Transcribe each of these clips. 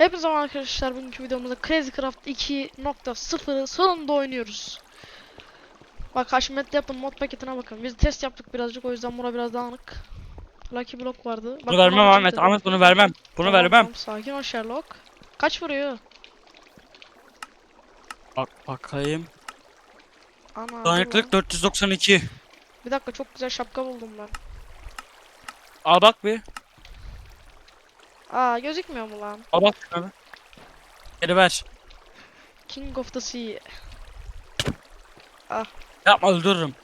Hepinize merhaba arkadaşlar bugünkü videomuzda Crazy Craft 2.0'ı sonunda oynuyoruz. Bak Haşmet'le yaptım mod paketine bakın. Biz test yaptık birazcık o yüzden bura biraz dağınık. Lucky Block vardı. Bak, Bunu vermem Ahmet. acıdı. Ahmet bunu vermem. Bunu Tamam, vermem. tamam, sakin ol Sherlock. Kaç vuruyor? Bak bakayım. Ana. dur lan. Dayanıklık 492. Bir dakika çok güzel şapka buldum ben. Al bak bir. Aa gözükmüyor mu lan? Şuna bir. Geri ver. King of the Sea. Yapma öldürürüm.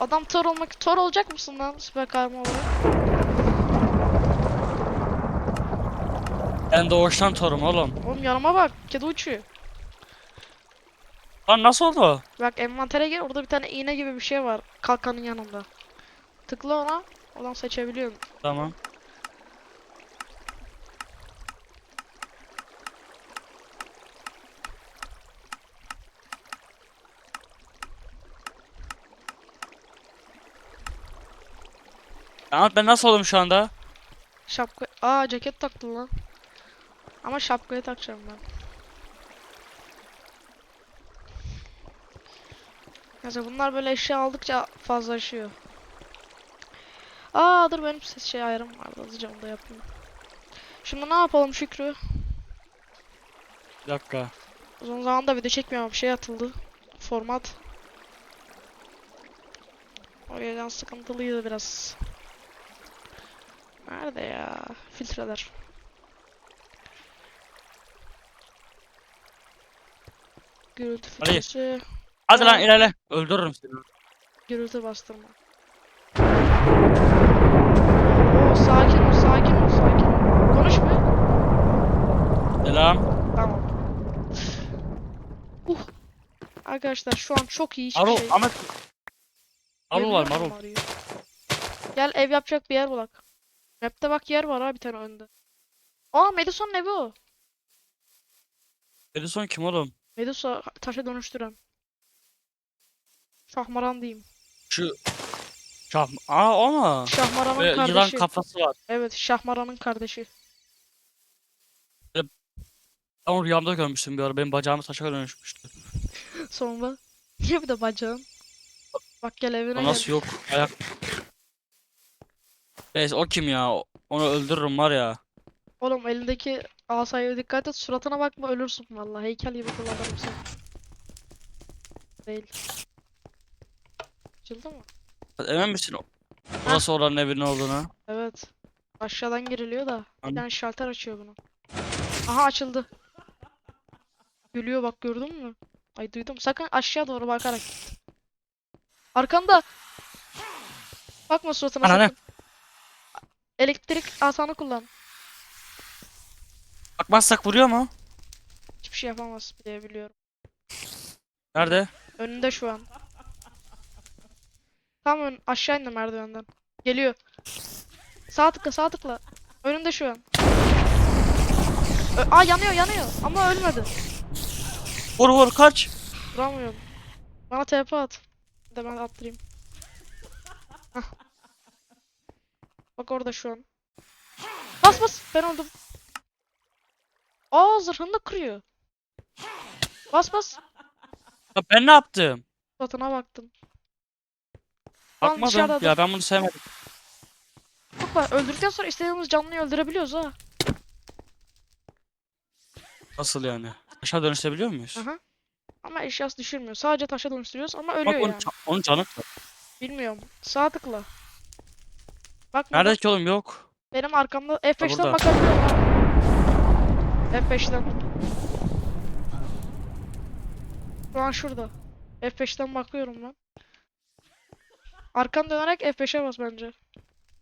Adam Thor olmak Thor olacak mısın lan süper kahraman olarak? Ben doğuştan torum oğlum. Oğlum yanıma bak kedi uçuyor. Lan nasıl oldu? Bak envantere gir orada bir tane iğne gibi bir şey var kalkanın yanında. Tıkla ona. Oradan seçebiliyorum. Tamam. Ahmet ben nasıl oldum şu anda? Şapka... Aa ceket taktım lan. Ama şapkayı takacağım ben. Neyse bunlar böyle eşya aldıkça fazlalaşıyor. Aa dur benim ses şey ayarım vardı hızlıca onu da yapayım. Şimdi ne yapalım Şükrü? Bir dakika. Uzun zamanda video çekmiyorum bir şey atıldı. Format. O yüzden sıkıntılıydı biraz. Nerede ya? Filtreler. Gürültü filtresi. Hadi lan ilerle. Öldürürüm seni. Gürültü bastırma. Oo, sakin ol, sakin ol, sakin ol. Konuşma. Selam. Tamam. Uh. Arkadaşlar şu an çok iyi hiçbir Marul. şey. Ahmet. Marul var marul. Gel ev yapacak bir yer bulak. Map'te bak yer var ha bir tane önde. Aa Medusa'nın evi o. Edison kim oğlum? Medusa taşa dönüştüren. Şahmaran diyeyim. Şu Şah... Aa o mu? Şahmaran'ın Böyle yılan kardeşi. kafası var. Evet Şahmaran'ın kardeşi. Ben onu rüyamda görmüştüm bir ara. Benim bacağımı taşa dönüşmüştü. Sonra. Niye bir de bacağın? Bak gel evine O gel. nasıl yok? Ayak. Neyse o kim ya? Onu öldürürüm var ya. Oğlum elindeki asaya dikkat et suratına bakma ölürsün vallahi heykel gibi kullanırım seni. Değil. Açıldı mı? Emin misin? o- Orası oranın evinin olduğunu. Evet. Aşağıdan giriliyor da bir Anladım. tane şalter açıyor bunu. Aha açıldı. Gülüyor bak gördün mü? Ay duydum. Sakın aşağı doğru bakarak git. Arkanda. Bakma suratına Ana ne? sakın. Elektrik asanı kullan. Bakmazsak vuruyor mu? Hiçbir şey yapamaz diye biliyorum. Nerede? Önünde şu an. Tam ön aşağı indi merdivenden. Geliyor. Sağ tıkla sağ tıkla. Önünde şu an. Ö- Aa yanıyor yanıyor ama ölmedi. Vur vur kaç. Vuramıyorum. Bana TP at. Bir De ben attırayım. Hah. Bak orada şu an. Bas bas ben öldüm. Aa zırhını da kırıyor. Bas bas. Ya ben ne yaptım? Suratına baktım. Lan Bakmadım. dışarıda Ya ben bunu sevmedim. Bak bak öldürdükten sonra istediğimiz canlıyı öldürebiliyoruz ha. Nasıl yani? Aşağı dönüşebiliyor muyuz? Aha. Ama eşyası düşürmüyor. Sadece taşa dönüştürüyoruz ama Bak ölüyor onun, yani. ca- onun canı. Bilmiyorum. Sağ tıkla. Bak. Nerede ki oğlum yok. Benim arkamda F5'ten burada. bakabiliyorum ha. F5'ten. Şu an şurada. F5'ten bakıyorum ben. Arkan dönerek F5'e bas bence.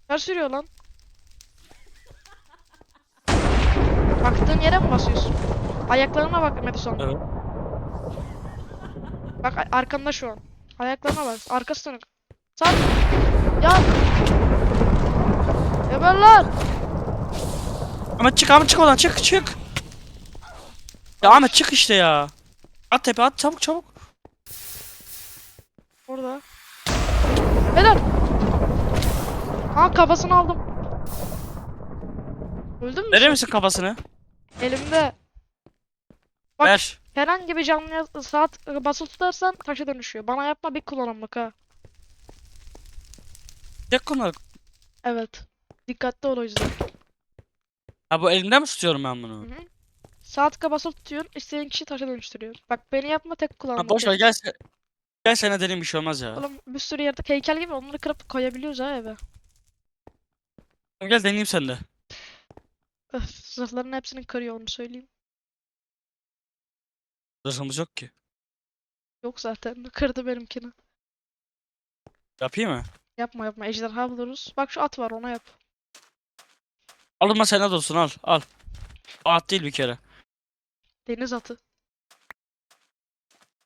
Ters sürüyor lan. Baktığın yere mi basıyorsun? Ayaklarına bak Medusan. Evet. Bak a- arkanda şu an. Ayaklarına bak. Arkası dönük. Sağ. Ya. Geber lan. Ahmet çık Ahmet çık oradan çık çık. Ya Ahmet çık işte ya. At tepe at çabuk çabuk. Orada. Helal. Ha kafasını aldım. Öldün mü? Verir misin kafasını? Elimde Bak. Ver. herhangi bir canlıya saat basılı tutarsan taşa dönüşüyor. Bana yapma bir kullanım bak ha. Tek konu. Evet. Dikkatli ol o yüzden. Ha bu elimde mi tutuyorum ben bunu? Hı hı. Sağ tıka basılı tutuyorsun. istediğin kişi taşa dönüştürüyor. Bak beni yapma tek kullanım. Ha boş ver gel sen. Gel sana deneyim bir şey olmaz ya. Oğlum bir sürü yerde heykel gibi onları kırıp koyabiliyoruz ha eve. Gel deneyeyim sen de. Öf, zırhların hepsini kırıyor onu söyleyeyim. Zırhımız yok ki. Yok zaten. Kırdı benimkini. Yapayım mı? Yapma yapma. Ejderha buluruz. Bak şu at var ona yap. Alınma sen de olsun al al. O at değil bir kere. Deniz atı.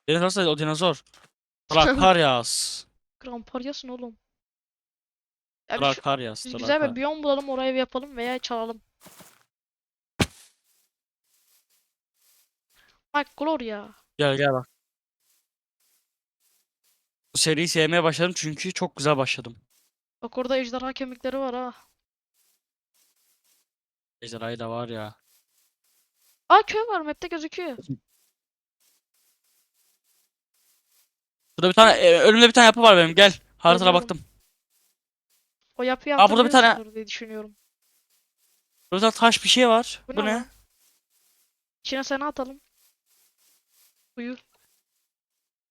Deniz olsaydı o dinozor. Drakaryas. Gramparyasın oğlum. Ya bir şu- Drakaryas. biz güzel bir biyom bulalım oraya bir yapalım veya çalalım. Bak Gloria. Gel gel bak. Bu seriyi sevmeye başladım çünkü çok güzel başladım. Bak orada ejderha kemikleri var ha. Ejderhayı da var ya. Aa köy var map'te gözüküyor. Burada bir tane e, önümde bir tane yapı var benim gel. Haritana Görüyorum. baktım. O yapıyı Aa, burada bir tane- hatırlıyorsundur diye düşünüyorum. Burada taş bir şey var. Bu Bu ne ne? lan? İçine seni atalım. Uyu.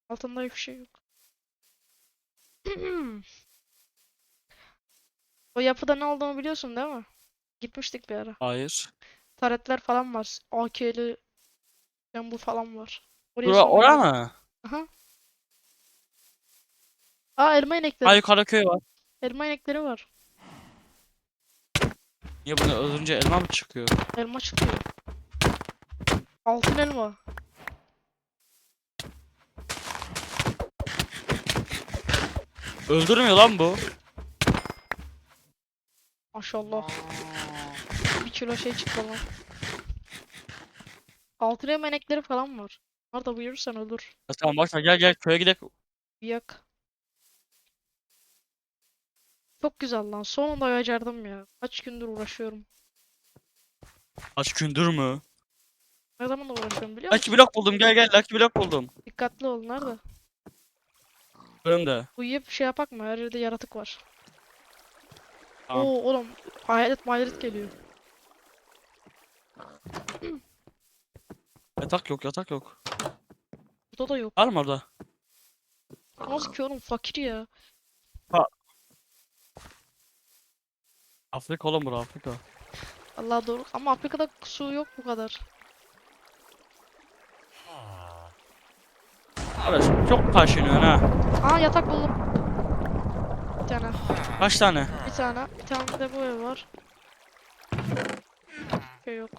Altında hiçbir şey yok. O yapıda ne olduğunu biliyorsun değil mi? Gitmiştik bir ara. Hayır. Taretler falan var. AK'li bu falan var. Oraya Bura sonra ora gidelim. mı? Aha. Aa elma inekleri. Ha yukarıda köy var. Elma inekleri var. Niye bunu öldürünce elma mı çıkıyor? Elma çıkıyor. Altın elma. Öldürmüyor lan bu. Maşallah. Kilo şey çıktı lan. Altın elma inekleri falan var. Bunlar da buyurursan olur. Ya tamam ver gel gel köye gidelim. Yak. Çok güzel lan. Sonunda becerdim ya. Kaç gündür uğraşıyorum. Kaç gündür mü? Ne zaman uğraşıyorum biliyor Lucky musun? block buldum gel gel Lucky block buldum. Dikkatli ol. Nerede? Önümde. Uyuyup şey yapak mı? Her yerde yaratık var. Tamam. Oo oğlum. Hayalet mayalet geliyor. Yatak yok yatak yok. Burada da yok. Var mı orada? Nasıl ki oğlum fakir ya. Afrika oğlum bura Afrika. Allah doğru. Ama Afrika'da su yok bu kadar. Arkadaş çok kaşınıyorsun ha. Aa yatak buldum. Bir tane. Kaç tane? Bir tane. Bir tane de bu ev var. Şey yok.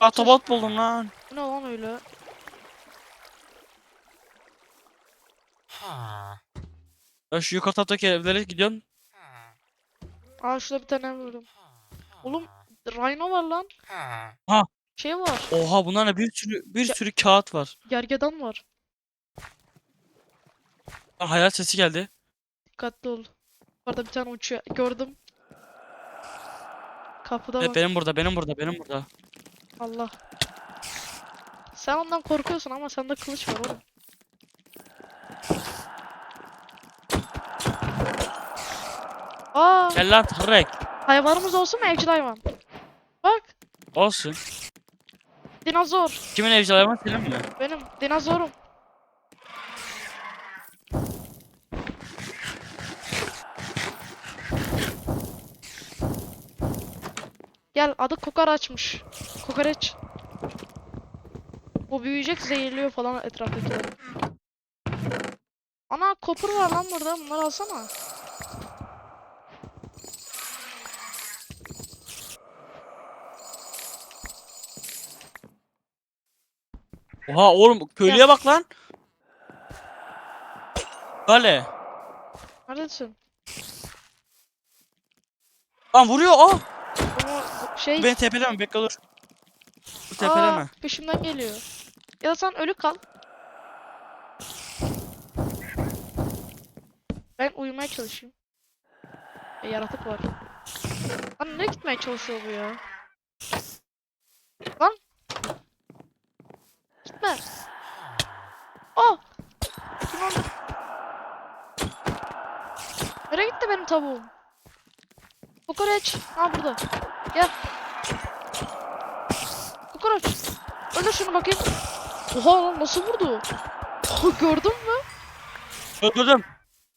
Ahtapot buldum lan. Bu ne lan öyle? Ya şu yukarı taraftaki evlere gidiyorsun. Aa şurada bir tane buldum. Oğlum Rhino var lan. Ha. Şey var. Oha bunlar ne bir sürü bir sürü kağıt var. Gergedan var. Lan hayal sesi geldi. Dikkatli ol. Orada bir tane uçuyor. Gördüm. Kapıda Evet bak. benim burada benim burada benim burada. Allah. Sen ondan korkuyorsun ama sende kılıç var oğlum. Aa, Gel lan Tarek. hayvanımız olsun mu evcil hayvan? Bak, Olsun. dinozor. Kimin evcil hayvanı senin mi? Benim dinozorum. Gel adı kokoreçmiş. Kokoreç. Bu büyüyecek zehirliyor falan etraftakileri. Ana kopur var lan burada. Bunları alsana. Oha oğlum köylüye bak lan. Kale. Neredesin? Lan vuruyor ah. Ama bu şey... Beni tepeleme bekle. Dur Aa, tepeleme. peşimden geliyor. Ya da sen ölü kal. Ben uyumaya çalışayım. E, yaratık var. Lan nereye gitmeye çalışıyor bu ya? Lan. Gitme. Aa. Kim oldu? Nereye gitti benim tavuğum? Kokoreç. Ha burada. Gel. Kokoreç. Öldür şunu bakayım. Oha lan nasıl vurdu? Gördün mü? Öldürdüm.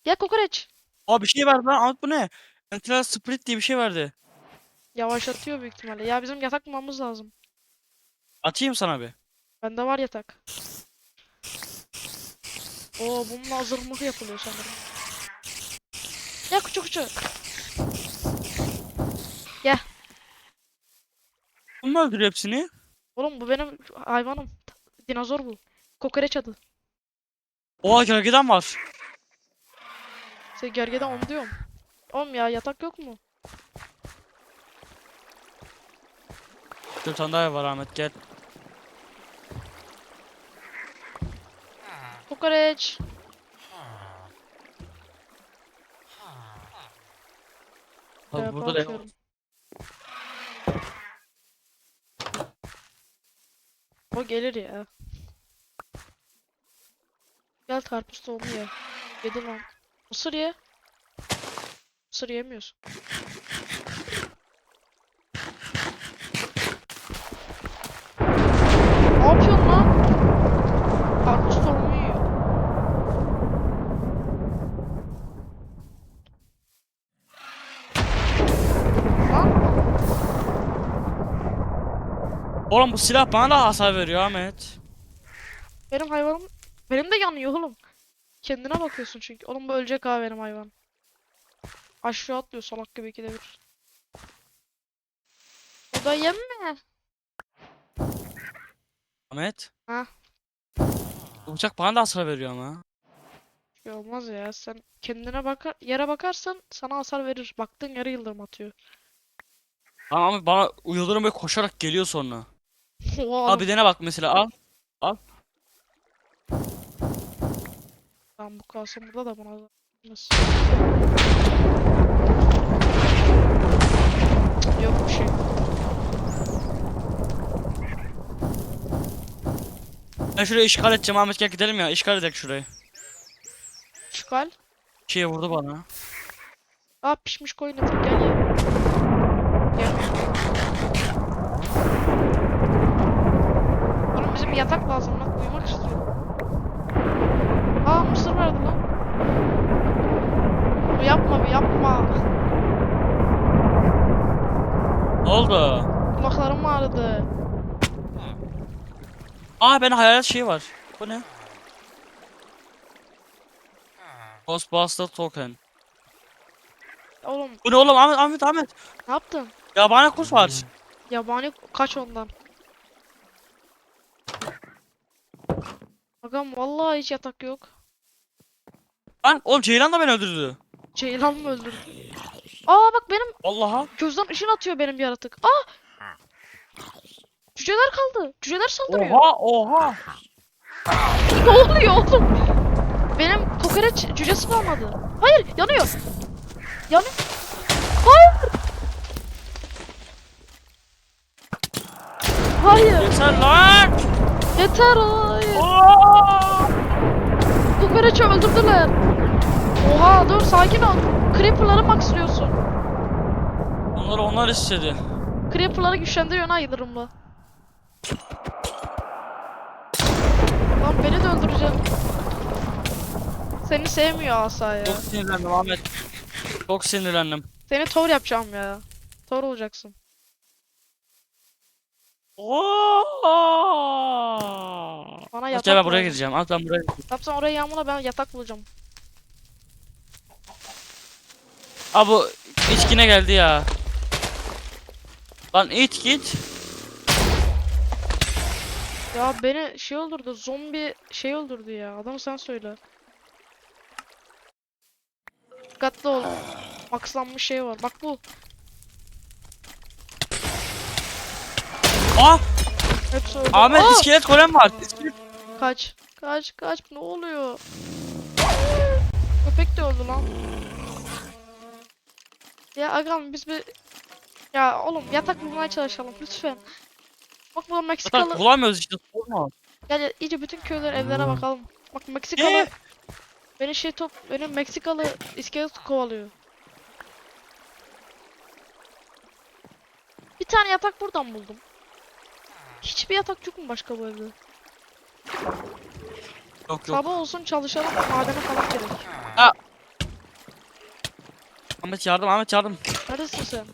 Gel kokoreç. Aa bir şey verdi lan. Ahmet bu ne? Ventilator split diye bir şey verdi. Yavaşlatıyor büyük ihtimalle. Ya bizim yatak bulmamız lazım. Atayım sana bir. Bende var yatak. Oo bununla hazırlık yapılıyor sanırım. Ya küçük küçük. Bu mu öldürüyor hepsini? Oğlum bu benim hayvanım. Dinozor bu. Kokoreç adı. Oha gölgeden var. Sen gergeden onu diyorum. Oğlum ya yatak yok mu? Bir tane daha var Ahmet gel. Kokoreç. Abi burada da bakıyorum. O gelir ya. Gel karpuz tohumu ye. Yedi lan. Mısır ye. Mısır yemiyorsun. Ne yapıyorsun lan? Karpuz tohumu yiyor. Lan Oğlum bu silah bana da hasar veriyor Ahmet. benim hayvanım benim de yanıyor oğlum. Kendine bakıyorsun çünkü. Oğlum bu ölecek ha benim hayvan. Aşağı atlıyor salak gibi ikide bir. O da yeme. Ahmet. Ha? Bu bıçak bana da hasar veriyor ama. Şey olmaz ya. Sen kendine bakar yere bakarsan sana hasar verir. Baktığın yere yıldırım atıyor. Tamam ama bana yıldırım böyle koşarak geliyor sonra. Oha Al bir dene bak mesela al. Tamam bu kalsın burada da buna da. Yok bir şey. Ben şurayı işgal edeceğim Ahmet gel gidelim ya işgal edelim şurayı. Çıkal. Şey vurdu bana. Aa pişmiş koyun eti gel ye. Bizim yatak lazım lan uyumak istiyorum. Aa mısır verdi lan. Bu yapma bir yapma. Ne oldu? Kulaklarım ağrıdı. Aa ben hayalet şeyi var. Bu ne? Ghostbuster token. Oğlum Bu ne oğlum Ahmet Ahmet Ahmet. ne yaptın? Yabani kuş var. Yabani kaç ondan. Bakalım vallahi hiç yatak yok. Lan oğlum Ceylan da beni öldürdü. Ceylan mı öldürdü? Aa bak benim Vallahi. gözden ışın atıyor benim yaratık. Aa! Cüceler kaldı. Cüceler saldırıyor. Oha oha. Ne oluyor oğlum? Benim kokoreç cücesi mi olmadı? Hayır yanıyor. Yanıyor. Hayır. Hayır. Yeter lan. Yeter hayır. Kokoreçi öldürdüler. Oha dur sakin ol. Creeper'ları maxlıyorsun. Onları onlar istedi. Creeper'ları güçlendiriyorsun ha yıldırımla. Lan beni de öldürecek. Seni sevmiyor asa ya. Çok sinirlendim Ahmet. Çok sinirlendim. Seni Thor yapacağım ya. Thor olacaksın. Oo! Bana yatak gel ben buraya lazım. gideceğim. Al ben buraya gideceğim. Yapsan oraya yağmurla ben yatak bulacağım. Aa bu içkine geldi ya. Lan it git. Ya beni şey öldürdü. Zombi şey öldürdü ya. Adamı sen söyle. Dikkatli ol. Maxlanmış şey var. Bak bu. Hepsi öldü. Ahmet Aa! iskelet golem var. İskelet. Kaç. Kaç kaç. Ne oluyor? Köpek de öldü lan. Ya agam biz bir... Ya oğlum yatak bulmaya çalışalım lütfen. Bak burada Meksikalı... Zaten bulamıyoruz işte sorma. Gel ya, iyice bütün köyler evlere bakalım. Bak Meksikalı... Ne? Beni şey top... Beni Meksikalı iskelet kovalıyor. Bir tane yatak buradan buldum. Hiçbir yatak yok mu başka bu evde? Yok yok. Sabah olsun çalışalım madene falan gerek. Ahmet yardım Ahmet yardım. Neredesin sen?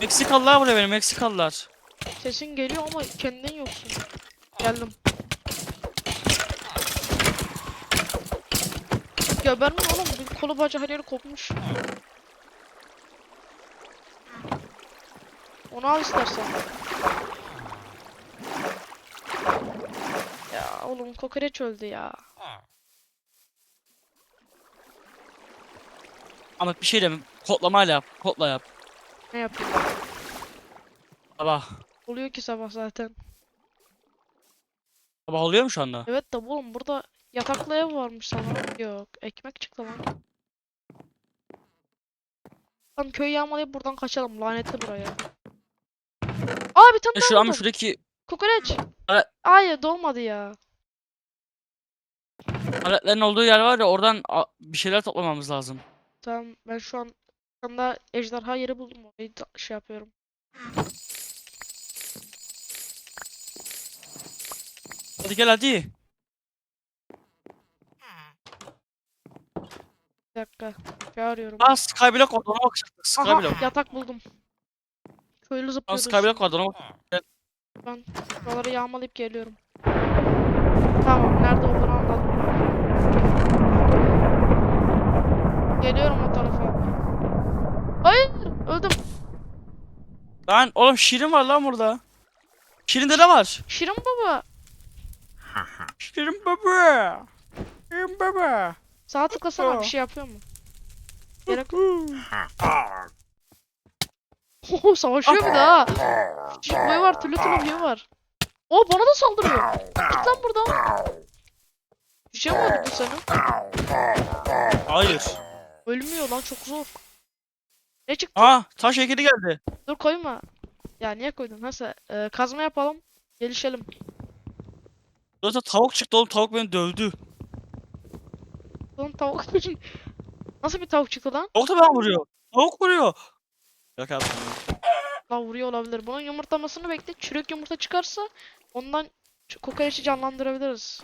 Meksikalılar buraya benim Meksikalılar. Sesin geliyor ama kendin yoksun. Geldim. Geberme oğlum. Bir kolu bacağı her yeri kopmuş. Onu al istersen. Ya oğlum kokoreç öldü ya. Ahmet bir şey deme. Kodlamayla yap. Kodla yap. Ne yapayım? Sabah. Oluyor ki sabah zaten. Sabah oluyor mu şu anda? Evet de oğlum burada yataklı ev varmış sanırım. Yok. Ekmek çıktı lan. Tam köyü yağmalayıp buradan kaçalım. Lanetli buraya. Aa bir tane E daha şu ama buldum. şuradaki Kokoreç. Evet. Hayır doğmadı ya. Aletlerin olduğu yer var ya oradan bir şeyler toplamamız lazım. Tamam ben şu an şu anda ejderha yeri buldum. Orayı şey yapıyorum. Hadi gel hadi. Bir dakika. Çağırıyorum. Aa Skyblock vardı ona bakacaktık. Aha Skyblock. yatak buldum. Köylü Aa zıplıyordu. Skyblock vardı ona. Ben buraları yağmalayıp geliyorum. Tamam, nerede olduğunu anladım. Geliyorum o tarafa. Hayır, öldüm. Lan oğlum Şirin var lan burada. Şirin'de ne var? Şirin baba. Şirin baba. Şirin baba. Sağ tıklasana bir şey yapıyor mu? Gerek Oho savaşıyor bir daha. Boyu var, türlü türlü boyu var. O bana da saldırıyor. Git lan buradan. Bir şey mi oldu bu senin? Hayır. Ölmüyor lan çok zor. Ne çıktı? Aa taş heykeli geldi. Dur koyma. Ya niye koydun? Neyse e, kazma yapalım. Gelişelim. Zaten tavuk çıktı oğlum tavuk beni dövdü. Oğlum tavuk. Nasıl bir tavuk çıktı lan? Tavuk da bana vuruyor. Tavuk vuruyor. Yok abi. La vuruyor olabilir. Bunun yumurtlamasını bekle. Çürük yumurta çıkarsa ondan kokoreçi canlandırabiliriz.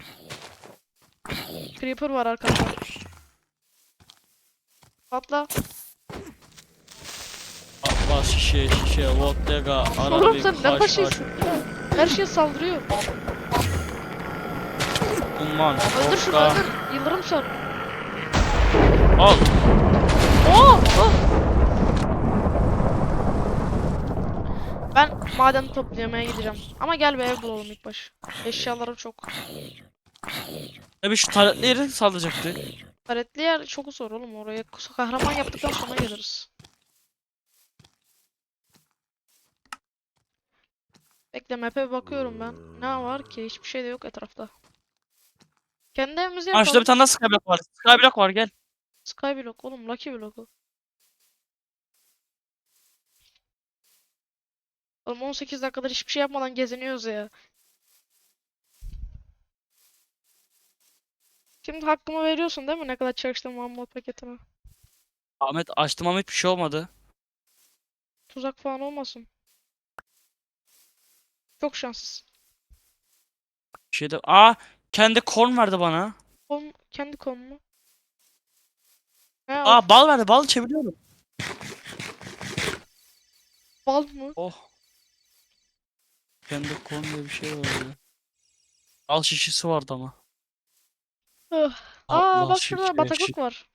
Creeper var arkada. Patla. Atla şişe şişe ara Oğlum bir sen ne kaş başıyorsun? Her şeye saldırıyor. Umman. Öldür şunu vodka. öldür. Yıldırım sor. Al. Oo! oh! Ben maden toplamaya gideceğim. Ama gel bir ev bulalım ilk baş. Eşyalarım çok. E bir şu taletli yeri saldıracaktı. Paletli yer çok zor oğlum oraya. Kahraman yaptıktan sonra geliriz. Bekle map'e bakıyorum ben. Ne var ki? Hiçbir şey de yok etrafta. Kendi evimizi şurada yapalım. bir tane daha skyblock var. Skyblock var gel. Skyblock oğlum Lucky Block o. Oğlum 18 dakikadır hiçbir şey yapmadan geziniyoruz ya. Şimdi hakkımı veriyorsun değil mi? Ne kadar çalıştım mod paketine. Ahmet açtım Ahmet bir şey olmadı. Tuzak falan olmasın. Çok şanssız. Bir şey de... Aa kendi korn verdi bana. Kon, kendi konumu. He, o Aa bal verdi bal çeviriyorum. bal mı? Oh. Kendi korn diye bir şey vardı. Bal şişesi vardı ama. Aa Allah bak şurada bataklık var.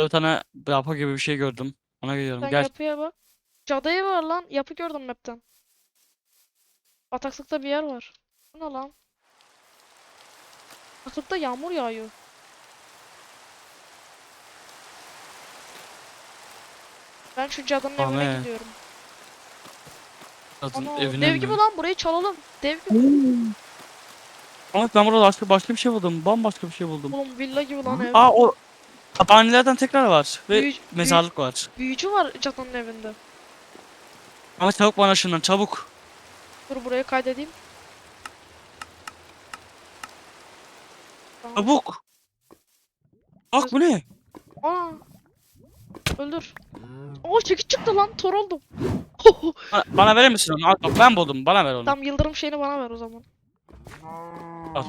Bir tane yapı gibi bir şey gördüm. Ona gidiyorum. Sen Gel. yapıya bak. Cadayı var lan. Yapı gördüm map'ten. Bataklıkta bir yer var. Bu ne lan? Bataklıkta yağmur yağıyor. Ben şu cadının evine Ahmet. gidiyorum. Kadın Ana, evine dev mi? gibi lan burayı çalalım. Dev gibi. Ahmet ben burada başka, başka bir şey buldum. Bambaşka bir şey buldum. Oğlum villa gibi lan ev. Aa o Abanilerden tekrar var. Ve Büyü- mezarlık var. Büyücü var cadının evinde. Ama çabuk bana şundan çabuk. Dur buraya kaydedeyim. Tamam. Çabuk. Bak bu ne? Aa. Öldür. Oo çekiç çıktı lan. Tor oldum. Bana, bana verir misin onu? Al bak ben buldum. Bana ver onu. Tam yıldırım şeyini bana ver o zaman. Al.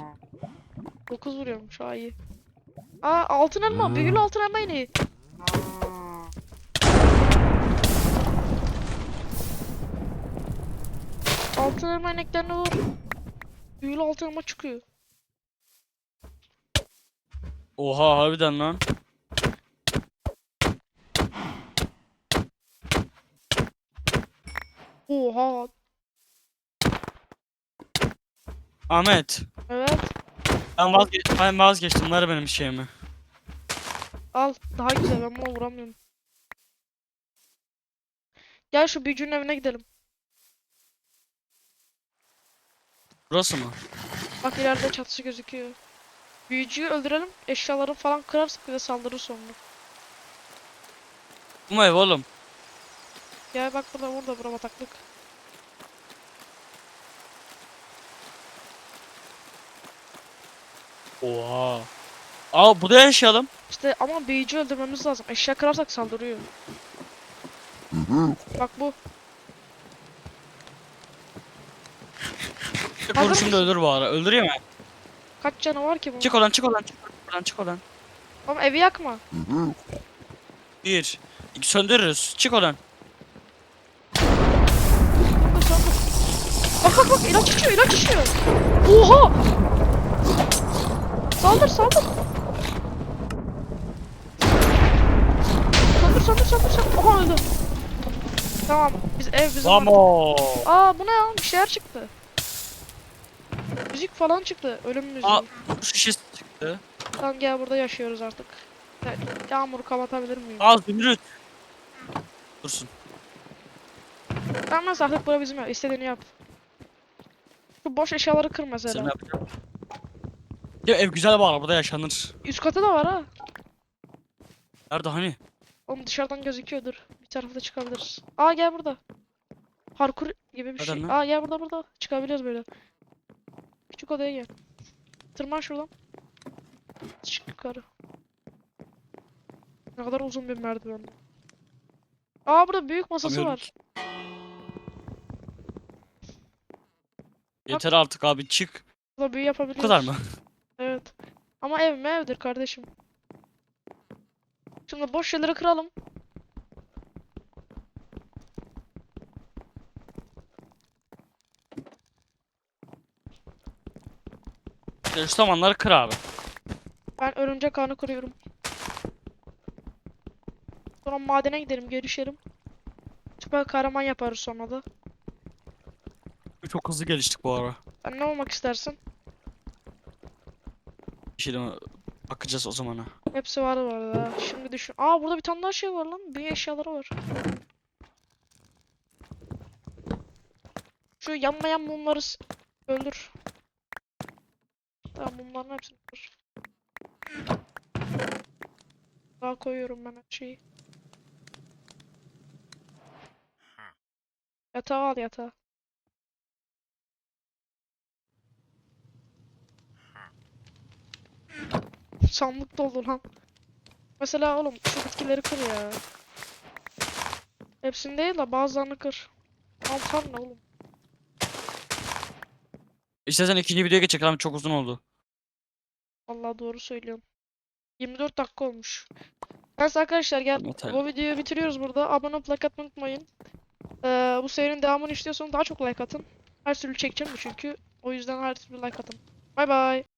9 vuruyorum şu an iyi. Aa altın elma. Büyülü altın elma yine. Altın elma ineklerine vur. Büyülü altın elma çıkıyor. Oha harbiden lan. Oha. Ahmet. Evet. Ben, vazge ben vazgeçtim. Ver benim şeyimi. Al. Daha güzel. Ben buna vuramıyorum. Gel şu büyücünün evine gidelim. Burası mı? Bak ileride çatısı gözüküyor. Büyücüyü öldürelim. Eşyaları falan kırarsak bize saldırır sonra. Bu mu ev oğlum? Gel bak burada burada bura bataklık. Oha. Aa burada yaşayalım. İşte ama büyücü öldürmemiz lazım. Eşya kırarsak saldırıyor. Bak bu. Hazır vuruşum da mısın? öldür bu ara. Öldüreyim mi? Kaç canı var ki bunun? Çık oradan çık oradan çık oradan çık oradan. Ama evi yakma. Bir. İki söndürürüz. Çık. Dur sandır. Bak bak bak ilaç içiyor ilaç içiyor. Oha! Saldır saldır. Saldır saldır saldır saldır. Oha öldü. Tamam biz ev bizim. artık. Vamos. Aa bu ne ya? Bir şeyler çıktı. Müzik falan çıktı. Ölüm müziği. Aa bu şişesi çıktı. Tamam gel burada yaşıyoruz artık. Evet, Yağmuru kapatabilir miyim? Al zümrüt. Dursun. Tamam neyse artık bura bizim ev. İstediğini yap. Şu boş eşyaları kır mesela. Sen ne yapacaksın? Ya ev güzel bu arada burada yaşanır. Üst katı da var ha. Nerede hani? Oğlum dışarıdan gözüküyordur. Bir tarafta çıkabiliriz. Aa gel burada. Parkur gibi bir Nereden şey. lan? Aa gel burada burada. Çıkabiliyoruz böyle. Küçük odaya gel. Tırman şuradan. Çık yukarı. Ne kadar uzun bir merdiven. Aa burada büyük masası Çıkamıyorum var. Yeter artık abi çık. Burada büyü Bu yapabiliyoruz. kadar mı? Ama ev mi evdir kardeşim. Şimdi boş şeyleri kıralım. Şu zamanları kır abi. Ben örümcek ağını kuruyorum. Sonra madene gidelim, görüşelim. Süper kahraman yaparız sonra da. Çok hızlı geliştik bu ara. Sen ne olmak istersin? Bir şey deme. Bakacağız o zamana. Hepsi var bu arada. Şimdi düşün. Aa burada bir tane daha şey var lan. Büyü eşyaları var. Şu yanmayan mumları öldür. Tamam mumların hepsini öldür. Daha koyuyorum ben her şeyi. Yatağı al yatağı. Sandık doldu lan. Mesela oğlum şu bitkileri kır ya. Hepsini değil de bazılarını kır. Mantar ne oğlum? İstersen ikinci videoya geçecek abi çok uzun oldu. Vallahi doğru söylüyorsun. 24 dakika olmuş. Neyse arkadaşlar gel Yeter. bu videoyu bitiriyoruz burada. Abone olup like atmayı unutmayın. Ee, bu serinin devamını istiyorsanız daha çok like atın. Her türlü çekeceğim çünkü. O yüzden her türlü like atın. Bay bay.